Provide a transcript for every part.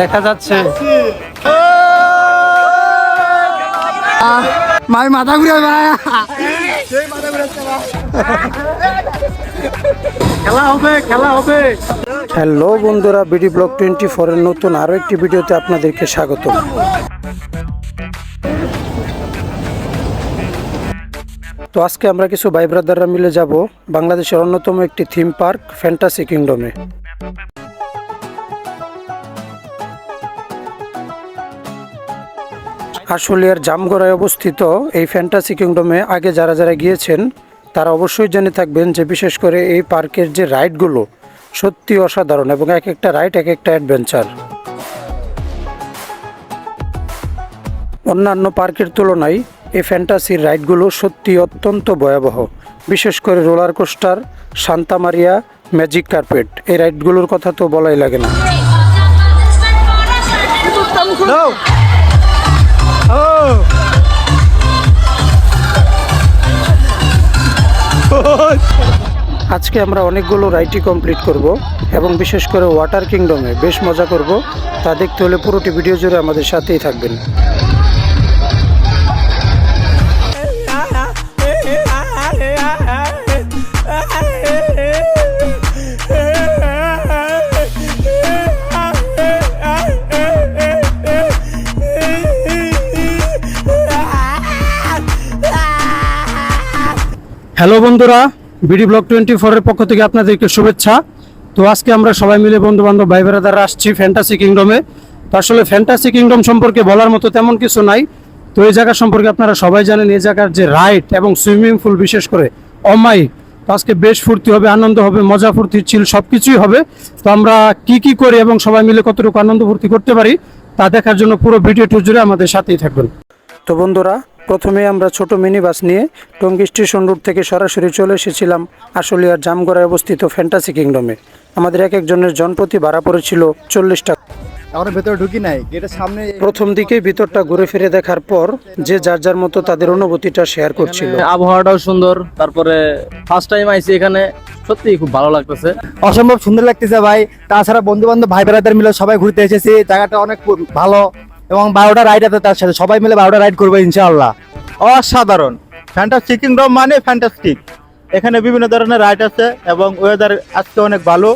দেখা যাচ্ছে। ভাই মাথা ঘুরে ভাই। খেলা হবে খেলা হবে। হ্যালো বন্ধুরা বিডি ব্লক টোয়েন্টি ফোরের নতুন আরও একটি ভিডিওতে আপনাদেরকে স্বাগত তো আজকে আমরা কিছু ভাই ব্রাদাররা মিলে যাব বাংলাদেশের অন্যতম একটি থিম পার্ক ফ্যান্টাসি কিংডমে। আশুলিয়ার জামগড়ায় অবস্থিত এই ফ্যান্টাসি কিংডমে আগে যারা যারা গিয়েছেন, তারা অবশ্যই জেনে থাকবেন যে বিশেষ করে এই পার্কের যে রাইডগুলো সত্যি অসাধারণ এবং এক একটা রাইড এক একটা অ্যাডভেঞ্চার অন্যান্য পার্কের তুলনায় এই ফ্যান্টাসির রাইডগুলো সত্যি অত্যন্ত ভয়াবহ। বিশেষ করে roller coaster Santa Maria magic carpet এই রাইডগুলোর কথা তো বলাই লাগে না। আজকে আমরা অনেকগুলো রাইটি কমপ্লিট করব এবং বিশেষ করে ওয়াটার কিংডমে বেশ মজা করব। তা দেখতে হলে পুরোটি ভিডিও জুড়ে আমাদের সাথেই থাকবেন। হ্যালো বন্ধুরা, বিডি ব্লক টোয়েন্টি ফোরের পক্ষ থেকে আপনাদেরকে শুভেচ্ছা। তো আজকে আমরা সবাই মিলে বন্ধু বান্ধব ভাই আসছি ফ্যান্টাসি কিংডমে তো আসলে ফ্যান্টাসি কিংডম সম্পর্কে বলার মতো তেমন কিছু নাই। তো এই জায়গা সম্পর্কে আপনারা সবাই জানেন, এই জায়গার যে রাইড এবং সুইমিং পুল বিশেষ করে অমায়িক তো আজকে বেশ ফুর্তি হবে, আনন্দ হবে, মজা ফুর্তি চিল সব কিছুই হবে। তো আমরা কি কি করি এবং সবাই মিলে কতটুকু আনন্দ ফুর্তি করতে পারি, তা দেখার জন্য পুরো ভিডিওটি জুড়ে আমাদের সাথেই থাকবেন। তো বন্ধুরা প্রথমে আমরা ছোট মিনি বাস নিয়ে টঙ্গী স্টেশন রোড থেকে সরাসরি চলে এসেছিলাম আশুলিয়ার জামগড়ায় অবস্থিত ফ্যান্টাসি কিংডমে আমাদের এক একজনের জনপ্রতি ভাড়া পড়েছিল চল্লিশ টাকা। আমরা ভেতরে ঢুকি নাই গেটের সামনে প্রথম দিকেই ভিতরটা ঘুরে ফিরে দেখার পর যে যার যার মতো তাদের অনুভূতিটা শেয়ার করছিল। আবহাওয়াটাও সুন্দর তারপরে ফার্স্ট টাইম আইছি এখানে সত্যি খুব ভালো লাগতেছে। অসম্ভব সুন্দর লাগতেছে ভাই তাছাড়া বন্ধু বান্ধব ভাই বেড়াদের মিলে সবাই ঘুরতে এসেছি জায়গাটা অনেক ভালো। এবং বারোটা রাইড আছে তার সাথে। সবাই মিলে বারোটা রাইড করব ইনশাআল্লাহ। অসাধারণ। ফ্যান্টাস্টিক কিংডম মানে ফ্যান্টাস্টিক এখানে বিভিন্ন ধরনের রাইড আছে এবং ওয়েদার আজকে অনেক ভালো।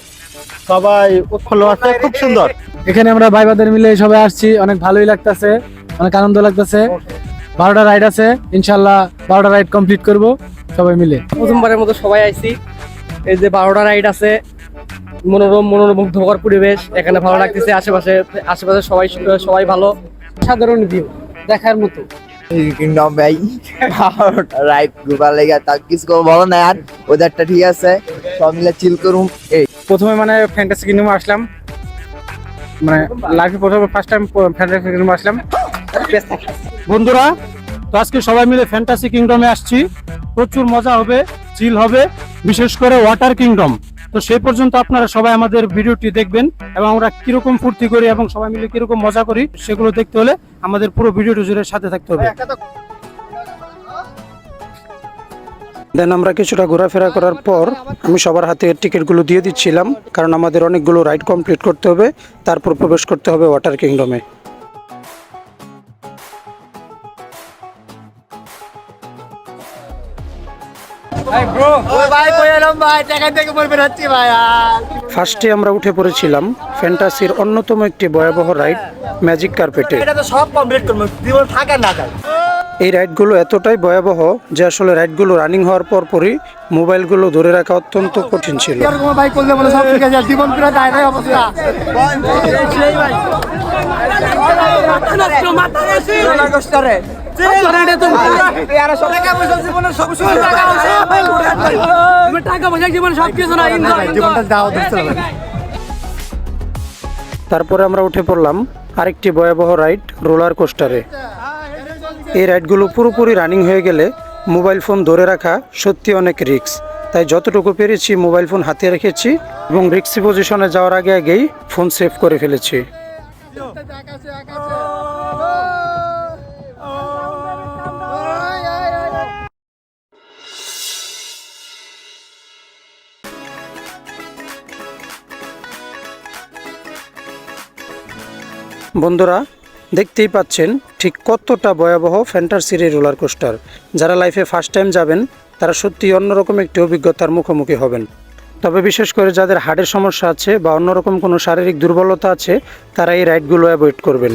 সবাই উৎফুল্ল আছে খুব সুন্দর। এখানে আমরা ভাই বাদের মিলে সবাই আসছি অনেক ভালোই লাগতেছে অনেক আনন্দ লাগতেছে। বারোটা রাইড আছে ইনশাল্লাহ বারোটা রাইড কমপ্লিট করব সবাই মিলে। প্রথমবারের মতো সবাই আইছি। এই যে বারোটা রাইড আছে মনোরম মনোমুগ্ধকর পরিবেশ এখানে ভালো লাগতেছে আশেপাশে আশেপাশে সবাই সবাই ভালো। সাধারণ ভিউ দেখার মতো। কিংডম ভাই রাইট ঘুরবার লেগে তা কিছু বলো না আর ওয়েদারটা ঠিক আছে সব মিলে চিল করুম এই। প্রথমে মানে ফ্যান্টাসি কিংডমে আসলাম। মানে লাইফে প্রথমে ফার্স্ট টাইম ফ্যান্টাসি কিংডমে আসলাম। বন্ধুরা তো আজকে সবাই মিলে ফ্যান্টাসি কিংডমে আসছি। প্রচুর মজা হবে চিল হবে বিশেষ করে ওয়াটার কিংডম তো সেই পর্যন্ত আপনারা সবাই আমাদের ভিডিওটি দেখবেন এবং আমরা কীরকম ফুর্তি করি এবং সবাই মিলে কীরকম মজা করি সেগুলো দেখতে হলে আমাদের পুরো ভিডিওটি জুড়ে সাথে থাকতে হবে। দেন আমরা কিছুটা ঘোরাফেরা করার পর আমি সবার হাতে টিকিটগুলো দিয়ে দিচ্ছিলাম কারণ আমাদের অনেকগুলো রাইড কমপ্লিট করতে হবে তারপর প্রবেশ করতে হবে ওয়াটার কিংডমে। ভাই ভাই টাকা থেকে পড়বে রাখছি ভাই ফার্স্টে আমরা উঠে পড়েছিলাম ফ্যান্টাসির অন্যতম একটি ভয়াবহ রাইড ম্যাজিক কার্পেটে এটা তো সব কমপ্লিট করব জীবন থাকা না যায় এই রাইডগুলো এতটাই ভয়াবহ যে আসলে রাইডগুলো রানিং হওয়ার পর পরই মোবাইলগুলো ধরে রাখা অত্যন্ত কঠিন ছিল। এরকম জীবন না জীবনটা যাওয়া তারপরে আমরা উঠে পড়লাম আরেকটি ভয়াবহ রাইড রোলার কোস্টারে। এই রাইডগুলো পুরোপুরি রানিং হয়ে গেলে মোবাইল ফোন ধরে রাখা সত্যি অনেক রিস্ক। তাই যতটুকু পেরেছি মোবাইল ফোন হাতে রেখেছি এবং রিক্সি পজিশনে যাওয়ার আগে আগেই ফোন সেভ করে ফেলেছি। বন্ধুরা, দেখতেই পাচ্ছেন ঠিক কতটা ভয়াবহ ফ্যান্টাসির এই রোলার কোস্টার। যারা লাইফে ফার্স্ট টাইম যাবেন, তারা সত্যি অন্যরকম একটি অভিজ্ঞতার মুখোমুখি হবেন। তবে বিশেষ করে যাদের হাড়ের সমস্যা আছে বা অন্যরকম কোনো শারীরিক দুর্বলতা আছে, তারা এই রাইডগুলো অ্যাভয়েড করবেন।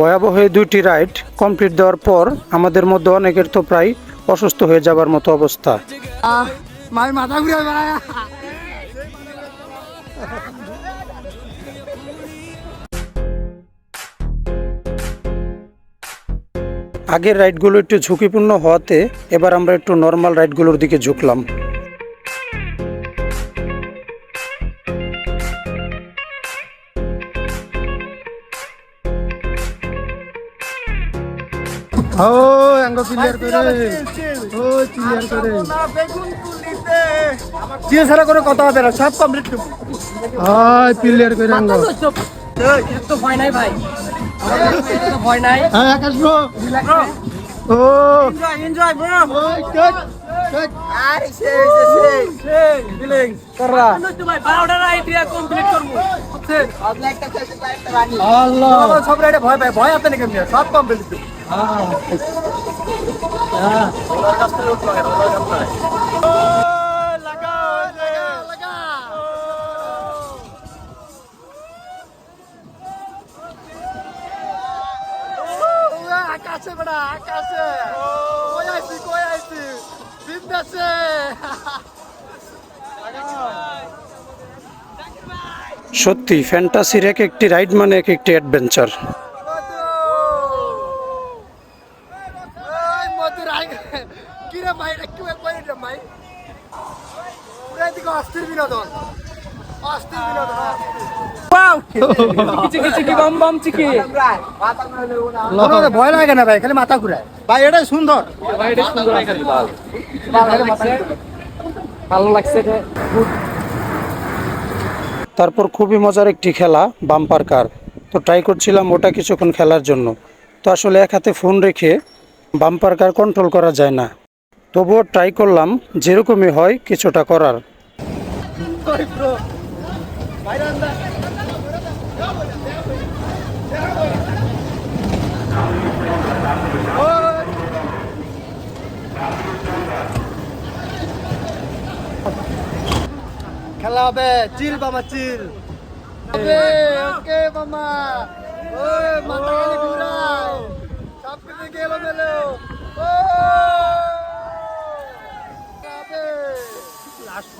ভয়াবহ দুইটি রাইড কমপ্লিট দেওয়ার পর আমাদের মধ্যে অনেকের তো প্রায় অসুস্থ হয়ে যাবার মতো অবস্থা। আগের রাইডগুলো একটু ঝুঁকিপূর্ণ হওয়াতে এবার আমরা একটু নর্মাল রাইডগুলোর দিকে ঝুঁকলাম। ও অঙ্গ ক্লিয়ার করে। ও ক্লিয়ার করে। দিয়ে ছাড়া কোনো কথা হবে না সব কমপ্লিট হয় ক্লিয়ার করে অঙ্গ তো ভয় নাই ভাই। ভয় নাই। হ্যাঁ আকাশ ব্রো ও এনজয় ব্রো ভাই কমপ্লিট করব। আল্লাহ। সব রাইডে ভয় ভয় আছে নাকি সব কমপ্লিট আকাশে বড়া আকাশে কই কই সত্যি ফ্যান্টাসির এক একটি রাইড মানে এক একটি অ্যাডভেঞ্চার ওই মধুর আই কি রে ভাই এটা কি কই রে ভাই পুরা দিকে অস্থির বিনোদন। অস্থির বিনোদন মনে হয় ভয় লাগে না ভাই খালি মাথা ঘুরায়। ভাই এটাই সুন্দর। ভাই এটা সুন্দর ভালো লাগছে ভালো লাগছে এটা। তারপর খুবই মজার একটি খেলা বাম্পার কার। তো ট্রাই করছিলাম ওটা কিছুক্ষণ খেলার জন্য। তো আসলে এক হাতে ফোন রেখে বাম্পার কার কন্ট্রোল করা যায় না। তবুও ট্রাই করলাম যেরকমই হয় কিছুটা করার। খেলা হবে। চিল বাবা চিল। ওকে মামা ওই মাথা খালি ঘুরায় সব কিছু গেল গেল ও লাস্ট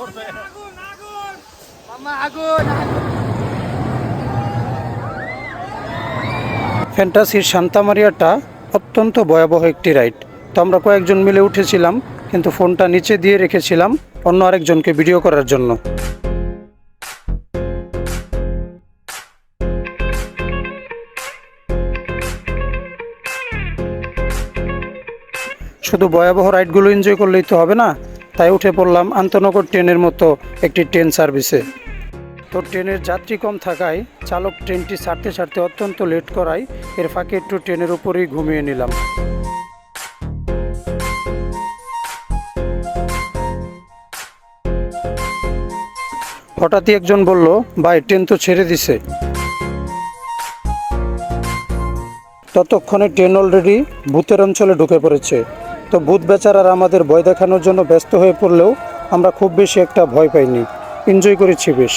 ফ্যান্টাসির শান্তামারিয়াটা অত্যন্ত ভয়াবহ একটি রাইড। তো আমরা কয়েকজন মিলে উঠেছিলাম, কিন্তু ফোনটা নিচে দিয়ে রেখেছিলাম অন্য আরেকজনকে ভিডিও করার জন্য। শুধু ভয়াবহ রাইডগুলো এনজয় করলেই তো হবে না, তাই উঠে পড়লাম আন্তনগর ট্রেনের মতো একটি ট্রেন সার্ভিসে। তো ট্রেনের যাত্রী কম থাকায় চালক ট্রেনটি ছাড়তে ছাড়তে অত্যন্ত লেট করায় এর ফাঁকে একটু ট্রেনের উপরেই ঘুমিয়ে নিলাম। হঠাৎই একজন বলল, ভাই, ট্রেন তো ছেড়ে দিছে। ততক্ষণে ট্রেন অলরেডি ভূতের অঞ্চলে ঢুকে পড়েছে। তো ভূত বেচারারা আমাদের ভয় দেখানোর জন্য ব্যস্ত হয়ে পড়লেও আমরা খুব বেশি একটা ভয় পাইনি। এনজয় করেছি বেশ।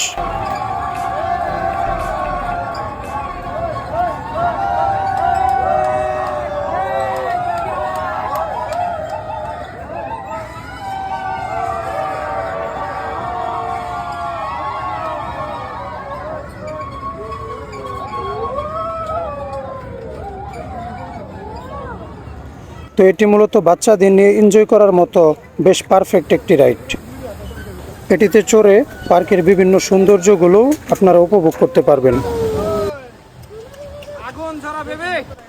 তো এটি মূলত বাচ্চাদের নিয়ে এনজয় করার মতো বেশ পারফেক্ট একটি রাইড এটিতে চড়ে পার্কের বিভিন্ন সৌন্দর্যগুলো আপনারা উপভোগ করতে পারবেন।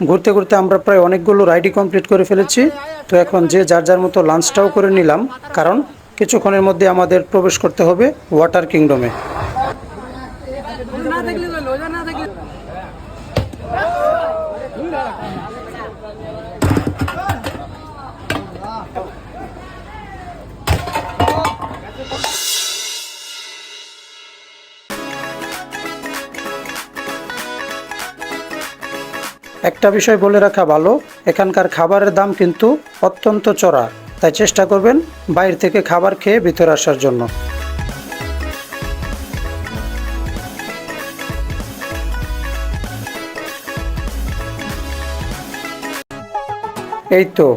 ঘুরতে ঘুরতে আমরা প্রায় অনেকগুলো রাইডই কমপ্লিট করে ফেলেছি। তো এখন যে যার যার মতো লাঞ্চটাও করে নিলাম কারণ কিছুক্ষণের মধ্যে আমাদের প্রবেশ করতে হবে ওয়াটার কিংডমে একটা বিষয় বলে রাখা ভালো, এখানকার খাবারের দাম কিন্তু অত্যন্ত চড়া। তাই চেষ্টা করবেন বাইরে থেকে খাবার খেয়ে ভিতরে আসার জন্য। এই তো,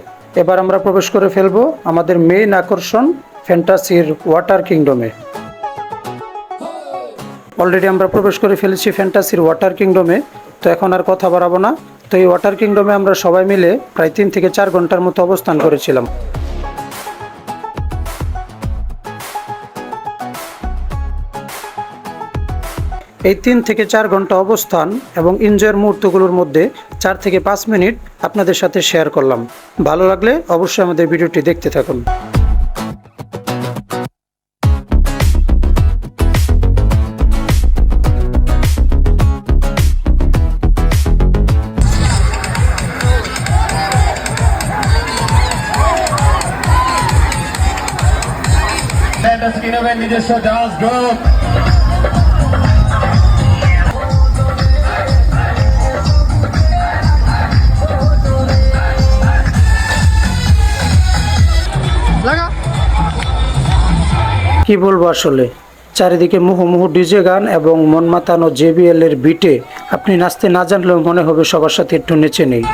এবার আমরা প্রবেশ করে ফেলব আমাদের মেইন আকর্ষণ ফ্যান্টাসির ওয়াটার কিংডমে অলরেডি আমরা প্রবেশ করে ফেলেছি ফ্যান্টাসির ওয়াটার কিংডমে তো এখন আর কথা বাড়াবো না। তো এই ওয়াটার কিংডমে আমরা সবাই মিলে প্রায় তিন থেকে চার ঘণ্টার মতো অবস্থান করেছিলাম। এই তিন থেকে চার ঘণ্টা অবস্থান এবং এনজয়ের মুহূর্তগুলোর মধ্যে চার থেকে পাঁচ মিনিট আপনাদের সাথে শেয়ার করলাম। ভালো লাগলে অবশ্যই আমাদের ভিডিওটি দেখতে থাকুন। নিজস্ব ডান্স গ্রুপ কি বলব আসলে? চারিদিকে মুহুমুহু ডিজে গান এবং মন মাতানো জেবিএল এর বিটে আপনি নাচতে না জানলেও মনে হবে সবার সাথে একটু নেচে নেই।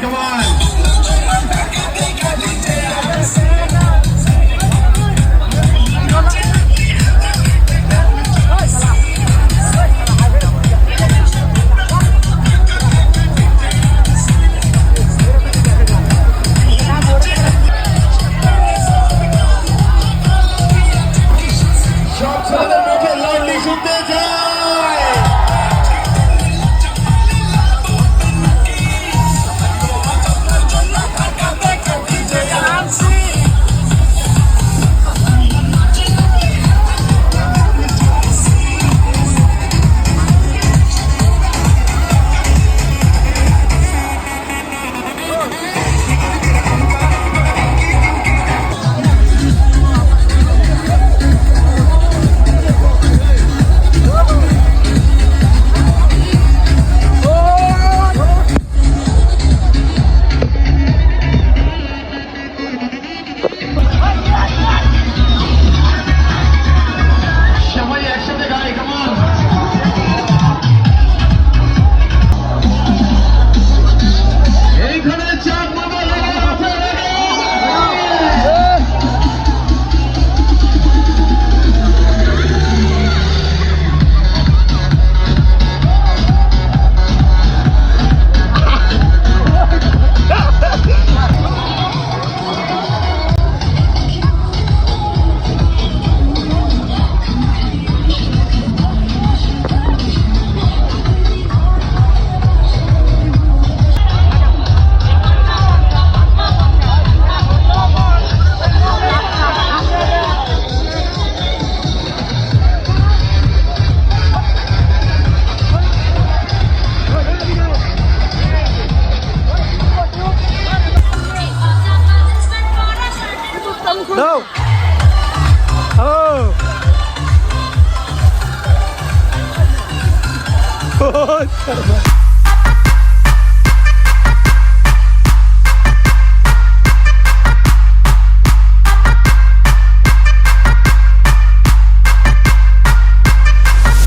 Come on.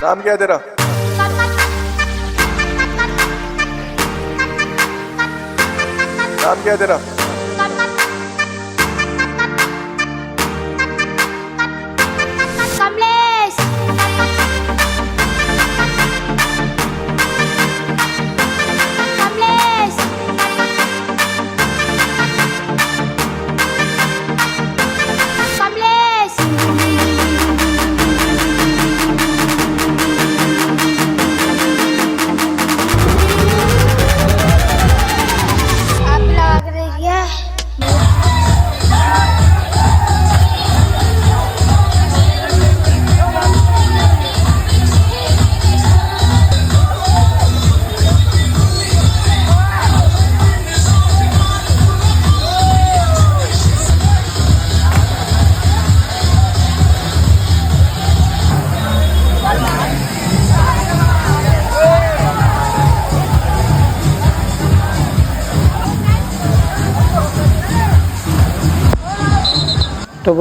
नाम क्या है तेरा नाम क्या है तेरा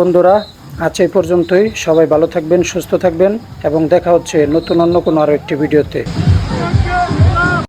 বন্ধুরা, আজ এই পর্যন্তই। সবাই ভালো থাকবেন, সুস্থ থাকবেন এবং দেখা হচ্ছে নতুন অন্য কোনো আরও একটি ভিডিওতে।